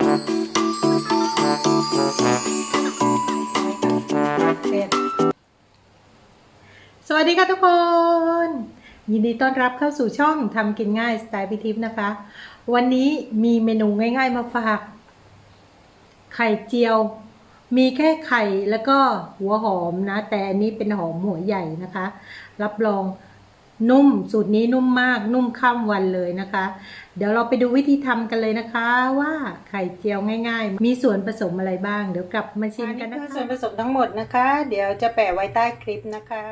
สวัสดีค่ะทุกคน ยินดีต้อนรับเข้าสู่ช่องทำกินง่ายสไตล์พิทิพนะคะ วันนี้มีเมนูง่าย ๆ มาฝาก ไข่เจียว มีแค่ไข่แล้วก็หัวหอมนะ แต่อันนี้เป็นหอมหัวใหญ่นะคะ รับรอง นุ่มสูตรนี้นุ่มมากนุ่มข้ามวันเลยนะคะ เดี๋ยวเราไปดูวิธีทำกันเลยนะคะว่าไข่เจียวง่าย ๆ มีส่วนผสมอะไรบ้าง เดี๋ยวกลับมาชิมกันนะคะส่วนผสมทั้งหมดนะคะ เดี๋ยวจะแปะไว้ใต้คลิปนะคะ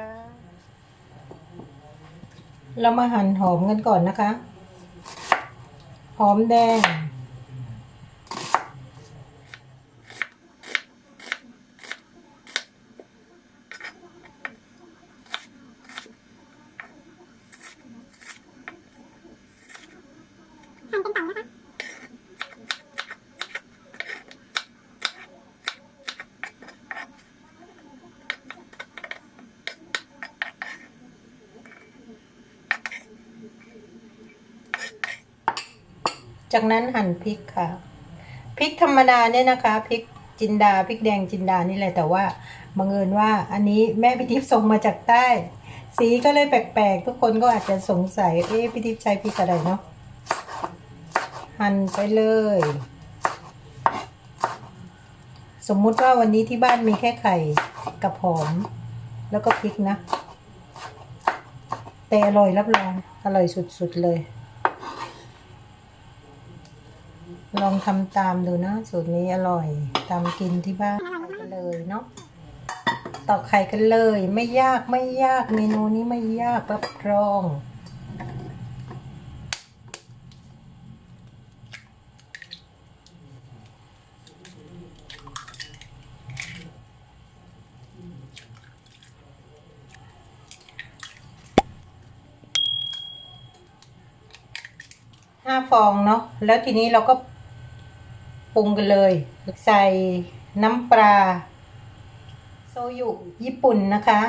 เรามาหั่นหอมกันก่อนนะคะ หอมแดง จากนั้นหั่นพริกค่ะพริกธรรมดาเนี่ยนะคะพริกจินดาพริกแดงจินดานี่แหละแต่ว่าบังเอิญว่าอันนี้แม่พิทิพส่งมาจากใต้ สีก็เลยแปลกๆ ทุกคนก็อาจจะสงสัยเอ๊ะพิทิพใช้พริกอะไรเนาะหั่นไปเลย สมมุติว่าวันนี้ที่บ้านมีแค่ไข่กับหอม แล้วก็พริกนะ แต่อร่อยรับรองอร่อยสุดๆเลย ลองทำตามดูนะ สูตรนี้อร่อยตามกินที่บ้านกันเลยเนาะตอกไข่กันเลย ไม่ยากไม่ยากเมนูนี้ไม่ยากรับรอง ห้าฟองเนาะแล้วทีนี้เราก็ปรุงกันเลย ใส่น้ำปลาโซยุญี่ปุ่นนะคะ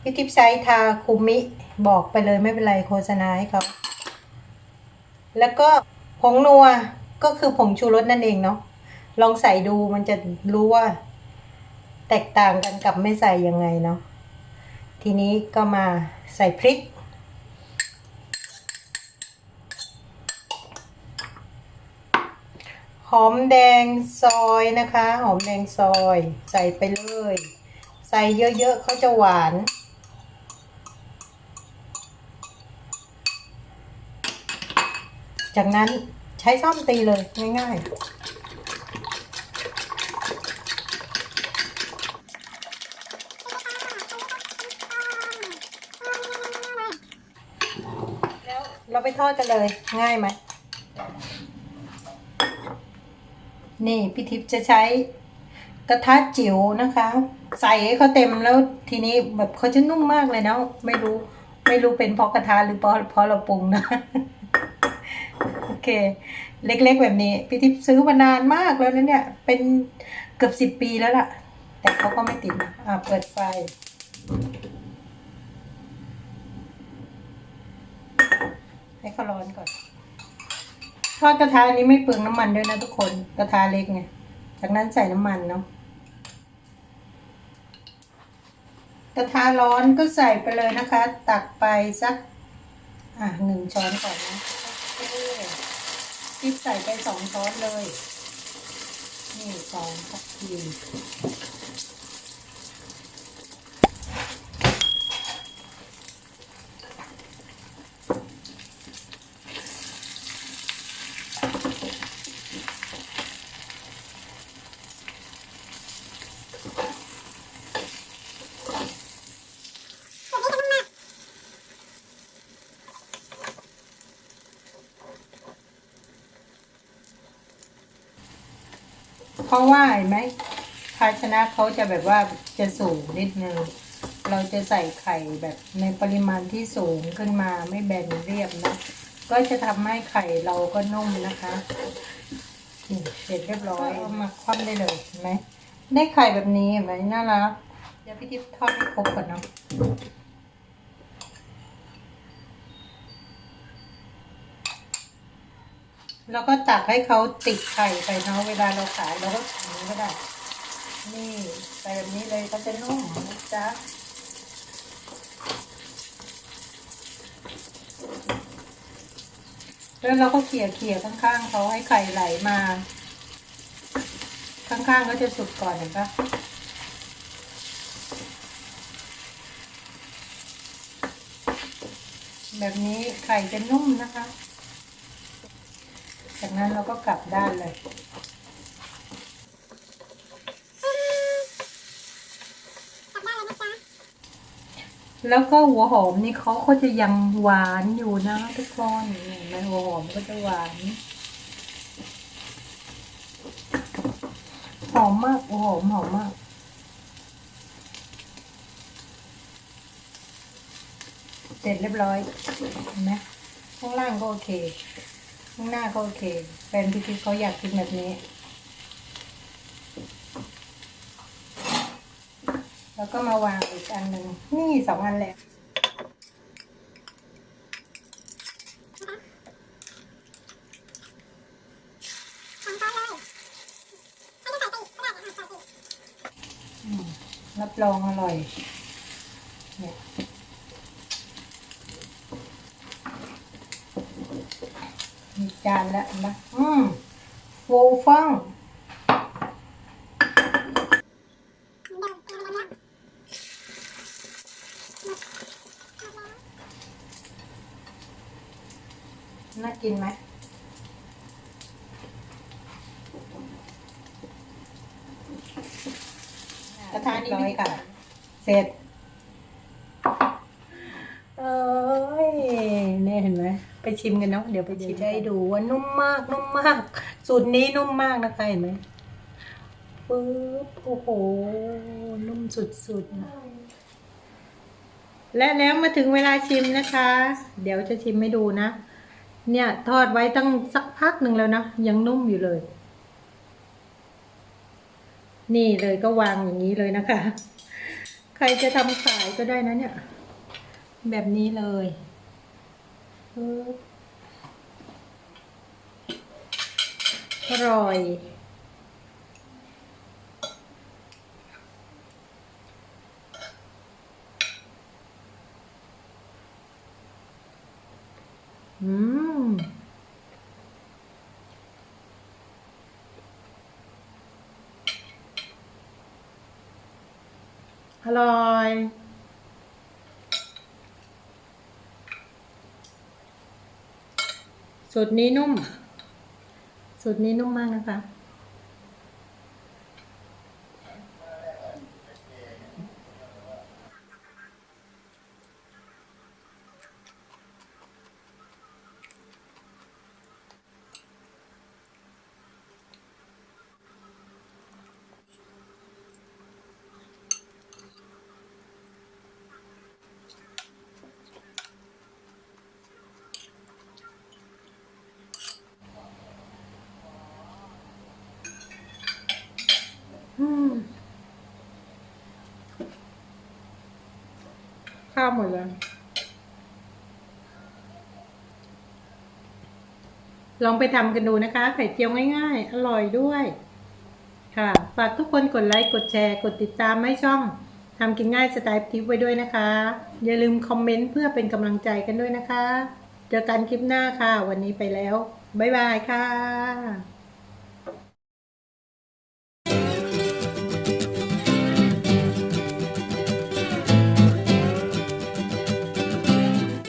พี่ทิพย์ใช้ทาคุมิบอกไปเลยไม่เป็นไรโฆษณาให้เขาแล้วก็ผงนัวก็คือผงชูรสนั่นเองเนาะลองใส่ดูมันจะรู้ว่า แตกต่างกันกับไม่ใส่ยังไงเนาะทีนี้ก็มาใส่พริก หอมแดงซอยนะคะ หอมแดงซอยใส่ไปเลย ใส่เยอะๆเขาจะหวาน จากนั้นใช้ซ่อมตีเลยง่ายๆแล้วเราไปทอดกันเลยง่ายไหม นี่พี่ทิพย์จะใช้กระทะจิ๋วนะคะ ใส่ให้เขาเต็มแล้วทีนี้แบบเขาจะนุ่มมากเลยนะไม่รู้ไม่รู้เป็นเพราะกระทะหรือเพราะเพราะเราปรุงนะโอเค เล็กๆแบบนี้พี่ทิพย์ซื้อมานานมากแล้วนะเนี่ย เป็นเกือบสิบปีแล้วล่ะ แต่เขาก็ไม่ติดอ่าเปิดไฟให้เขาร้อนก่อน ทอดกระทะนี้ไม่เปลืองน้ำมันด้วยนะทุกคนกระทะเล็กไงจากนั้นใส่น้ำมันเนาะกระทะร้อนก็ใส่ไปเลยนะคะ ตักไปสัก อะหนึ่งช้อนก่อนนะทิปใส่ไปสองช้อนเลย นี่สองทัพพี เพราะว่าเห็นไหมภาชนะเขาจะแบบว่าจะสูงนิดนึงเราจะใส่ไข่แบบในปริมาณที่สูงขึ้นมาไม่แบนเรียบนะ ก็จะทำให้ไข่เราก็นุ่มนะคะนี่เสร็จเรียบร้อยเอามาคว่ำได้เลยเห็นไหมได้ไข่แบบนี้เห็นไหมน่ารักเดี๋ยวพี่ทิพย์ทอดให้ครบก่อนเนาะ แล้วก็ตักให้เขาติดไข่ไปเนาะเวลาเราขายเราก็อย่างนี้ก็ได้ นี่ใส่แบบนี้เลยก็จะนุ่มนะจ๊ะแล้วเราก็เขี่ยเขี่ยข้างๆเขาให้ไข่ไหลมา ข้างๆก็จะสุกก่อนเห็นปะแบบนี้ไข่จะนุ่มนะคะ จากนั้นเราก็กลับด้านเลย แล้วก็หัวหอมนี่เขาก็จะยังหวานอยู่นะทุกคนนี่เห็นไหมหัวหอมก็จะหวาน หอมมากหัวหอมหอมมากเสร็จเรียบร้อยเห็นไหมข้างล่างก็โอเค ข้างหน้าก็โอเคแฟนพี่ทิพย์เขาอยากกินแบบนี้ แล้วก็มาวางอีกอันหนึ่งนี่สองอันแหละอืมรับรองอร่อยเนี่ย จานแล้วนะอืมฟูฟ่องน่ากินไหมกระทะนี้ไม่ค่ะเสร็จ เอ้ยเนี่ยเห็น ไหมไปชิมกันเนาะเดี๋ยวไปชิมให้ดูว่านุ่มมากนุ่มมาก สูตรนี้นุ่มมากนะคะเห็นไหมปึ๊บโอ้โห นุ่มสุดๆนะและแล้วมาถึงเวลาชิมนะคะ เดี๋ยวจะชิมให้ดูนะ เนี่ยทอดไว้ตั้งสักพักหนึ่งแล้วนะ ยังนุ่มอยู่เลย นี่เลยก็วางอย่างนี้เลยนะคะ ใครจะทำขายก็ได้นะเนี่ย แบบนี้เลยปึ๊บ อร่อยอืมอร่อย สูตรนี้นุ่ม สูตรนี้นุ่มมากนะคะ ข้าวหมดแล้วลองไปทำกันดูนะคะ ไข่เจียวง่ายๆ อร่อยด้วย ค่ะ ฝากทุกคนกดไลค์ กดแชร์ กดติดตามให้ช่องทำกินง่ายสไตล์ทิปไว้ด้วยนะคะ อย่าลืมคอมเมนต์เพื่อเป็นกำลังใจกันด้วยนะคะ เจอกันคลิปหน้าค่ะ วันนี้ไปแล้ว บ๊ายบายค่ะ